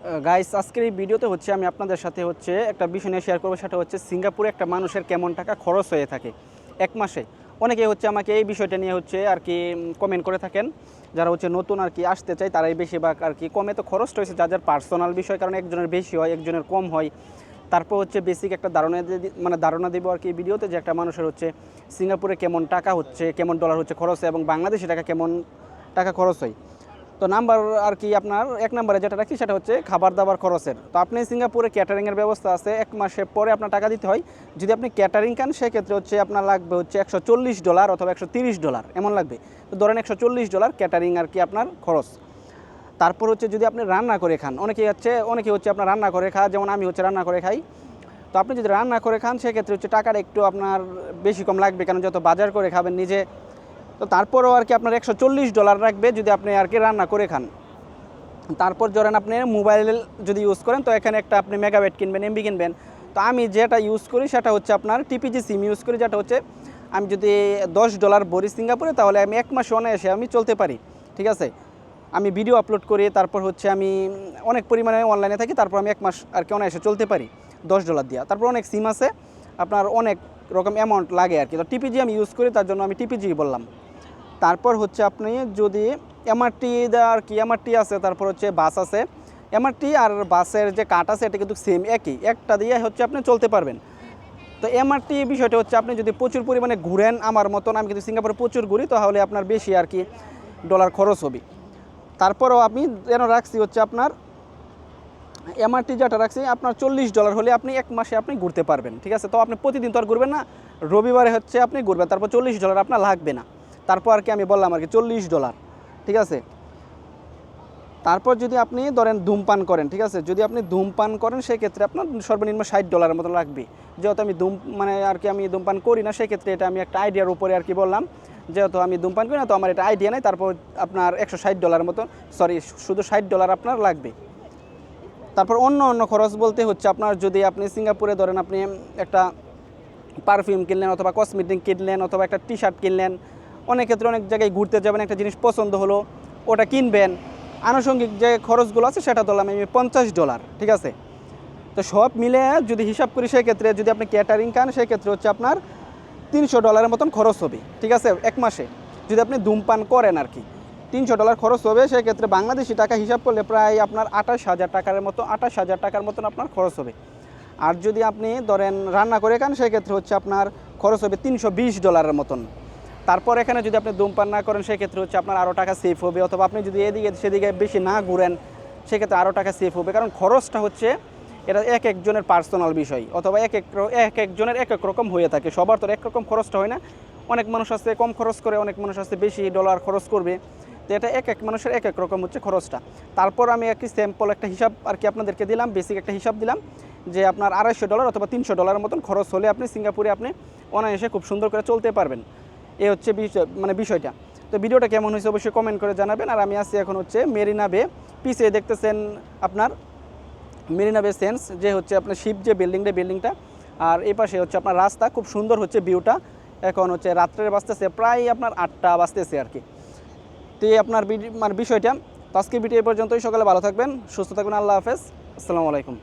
Guys আজকের এই ভিডিওতে হচ্ছে আমি আপনাদের সাথে হচ্ছে একটা বিষয় নিয়ে শেয়ার করব, সেটা হচ্ছে সিঙ্গাপুরে একটা মানুষের কেমন টাকা খরচ হয়ে থাকে এক মাসে। অনেকে হচ্ছে আমাকে এই বিষয়টা নিয়ে হচ্ছে আর কি কমেন্ট করে থাকেন। যারা হচ্ছে নতুন আর কি আসতে চায়, তারাই বেশিরভাগ আর কি কমে। তো খরচটা হয়েছে যা যার পার্সোনাল বিষয়, কারণ একজনের বেশি হয়, একজনের কম হয়। তারপর হচ্ছে বেসিক একটা ধারণা মানে ধারণা দেবো আর কি ভিডিওতে যে একটা মানুষের হচ্ছে সিঙ্গাপুরে কেমন টাকা হচ্ছে, কেমন ডলার হচ্ছে খরচ হয় এবং বাংলাদেশি টাকা কেমন টাকা খরচ হয়। তো নাম্বার আর কি আপনার, এক নম্বরে যেটা রাখি সেটা হচ্ছে খাবার দাবার খরচের। তো আপনি সিঙ্গাপুরে ক্যাটারিংয়ের ব্যবস্থা আছে, এক মাসে পরে আপনার টাকা দিতে হয়। যদি আপনি ক্যাটারিং খান সেক্ষেত্রে হচ্ছে আপনার লাগবে হচ্ছে একশো চল্লিশ ডলার অথবা একশো ডলার, এমন লাগবে। তো ধরেন একশো চল্লিশ ডলার ক্যাটারিং আর কি আপনার খরচ। তারপর হচ্ছে যদি আপনি রান্না করে খান অনেকে হচ্ছে অনেকে হচ্ছে আপনার রান্না করে খায়, যেমন আমি হচ্ছে রান্না করে খাই। তো আপনি যদি রান্না করে খান, সেক্ষেত্রে হচ্ছে টাকাটা একটু আপনার বেশি কম লাগবে, কারণ যত বাজার করে খাবেন নিজে তো তারপরেও আর কি আপনার একশো চল্লিশ ডলার রাখবে যদি আপনি আর কি রান্না করে খান। তারপর ধরেন আপনি মোবাইল যদি ইউজ করেন, তো এখানে একটা আপনি মেগাবাইট কিনবেন এমবি কিনবেন। তো আমি যেটা ইউজ করি সেটা হচ্ছে আপনার টিপিজি সিম ইউজ করি, যেটা হচ্ছে আমি যদি দশ ডলার ভরি সিঙ্গাপুরে, তাহলে আমি এক মাস অনায়াসে আমি চলতে পারি, ঠিক আছে? আমি ভিডিও আপলোড করি, তারপর হচ্ছে আমি অনেক পরিমাণে অনলাইনে থাকি, তারপর আমি এক মাস আর কি অনায়াসে চলতে পারি, দশ ডলার দিয়া। তারপর অনেক সিম আছে, আপনার অনেক রকম অ্যামাউন্ট লাগে আর কি। তো টিপিজি আমি ইউজ করি, তার জন্য আমি টিপিজি বললাম। তারপর হচ্ছে আপনি যদি এমআরটি আর কি এমআরটি আছে, তারপর হচ্ছে বাস আছে। এমআরটি আর বাসের যে কাট আছে, এটা কিন্তু সেম একই। একটা দিয়ে হচ্ছে আপনি চলতে পারবেন। তো এমআরটি বিষয়টা হচ্ছে আপনি যদি প্রচুর পরিমাণে ঘুরেন আমার মতন, আমি কিন্তু সিঙ্গাপুরে প্রচুর ঘুরি, তাহলে আপনার বেশি আর কি ডলার খরচ হবে। তারপরও আমি যেন রাখছি হচ্ছে আপনার এমআরটি যেটা রাখছি, আপনার চল্লিশ ডলার হলে আপনি এক মাসে আপনি ঘুরতে পারবেন, ঠিক আছে? তো আপনি প্রতিদিন তো আর ঘুরবেন না, রবিবারে হচ্ছে আপনি ঘুরবেন, তারপর চল্লিশ ডলার আপনার লাগবে না। তারপর আর কি আমি বললাম আর কি চল্লিশ ডলার, ঠিক আছে? তারপর যদি আপনি ধরেন ধূমপান করেন, ঠিক আছে? যদি আপনি ধূমপান করেন, সেক্ষেত্রে আপনার সর্বনিম্ন ষাট ডলারের মতো লাগবে। যেহেতু আমি ধূম মানে আর কি আমি ধূমপান করি না, সেক্ষেত্রে এটা আমি একটা আইডিয়ার উপরে আর কি বললাম। যেহেতু আমি ধূমপান করি না, তো আমার এটা আইডিয়া নেই, তারপর আপনার একশো ষাট ডলারের মতো সরি শুধু ষাট ডলার আপনার লাগবে। তারপর অন্য অন্য খরচ বলতে হচ্ছে আপনার যদি আপনি সিঙ্গাপুরে ধরেন আপনি একটা পারফিউম কিনলেন অথবা কসমেটিক কিনলেন অথবা একটা টি শার্ট কিনলেন অনেক ক্ষেত্রে অনেক জায়গায় ঘুরতে যাবেন, একটা জিনিস পছন্দ হলো, ওটা কিনবেন। আনুষঙ্গিক যে খরচগুলো আছে, সেটা ধরলাম আমি পঞ্চাশ ডলার, ঠিক আছে? তো সব মিলে যদি হিসাব করি, সেক্ষেত্রে যদি আপনি ক্যাটারিং খান সেক্ষেত্রে হচ্ছে আপনার তিনশো ডলারের মতন খরচ হবে, ঠিক আছে? এক মাসে। যদি আপনি ধূমপান করেন আর কি, তিনশো ডলার খরচ হবে, সেক্ষেত্রে বাংলাদেশি টাকা হিসাব করলে প্রায় আপনার আঠাশ হাজার টাকার মতো, আঠাশ হাজার টাকার মতন আপনার খরচ হবে। আর যদি আপনি ধরেন রান্না করে খান, সেক্ষেত্রে হচ্ছে আপনার খরচ হবে তিনশো বিশ ডলারের মতন। তারপর এখানে যদি আপনি ধূমপান না করেন, সেক্ষেত্রে হচ্ছে আপনার আরও টাকা সেফ হবে। অথবা আপনি যদি এদিকে, সেদিকে বেশি না ঘুরেন, সেক্ষেত্রে আরও টাকা সেফ হবে। কারণ খরচটা হচ্ছে, এটা এক একজনের পার্সোনাল বিষয়। অথবা এক এক এক একজনের এক এক রকম হয়ে থাকে। সবার তো এক রকম খরচটা হয় না। অনেক মানুষ আছে, কম খরচ করে, অনেক মানুষ আছে, বেশি ডলার খরচ করবে। তো এটা এক এক মানুষের এক এক রকম হচ্ছে খরচটা। তারপর আমি একটি স্যাম্পল একটা হিসাব আর কি আপনাদেরকে দিলাম বেসিক একটা হিসাব দিলাম, যে আপনার আড়াইশো ডলার অথবা তিনশো ডলারের মতন খরচ হলে আপনি সিঙ্গাপুরে আপনি অনায়াসে খুব সুন্দর করে চলতে পারবেন। এ হচ্ছে মানে বিষয়টা। তো ভিডিওটা কেমন হয়েছে অবশ্যই কমেন্ট করে জানাবেন। আর আমি আছি এখন হচ্ছে মেরিনা বে পিছিয়ে দেখতেছেন আপনার মেরিনা বে সেন্স যে হচ্ছে আপনার শিপ যে বিল্ডিংটা বিল্ডিংটা আর এই পাশে হচ্ছে আপনার রাস্তা, খুব সুন্দর হচ্ছে ভিউটা এখন হচ্ছে রাত্রে বাজতেছে প্রায় আপনার আটটা বাজতেছে আর কি। তো এই আপনার মানে বিষয়টা, তো আজকে ভিডিও পর্যন্তই। সকালে ভালো থাকবেন, সুস্থ থাকবেন, আল্লাহ হাফেজ। আসসালামু আলাইকুম।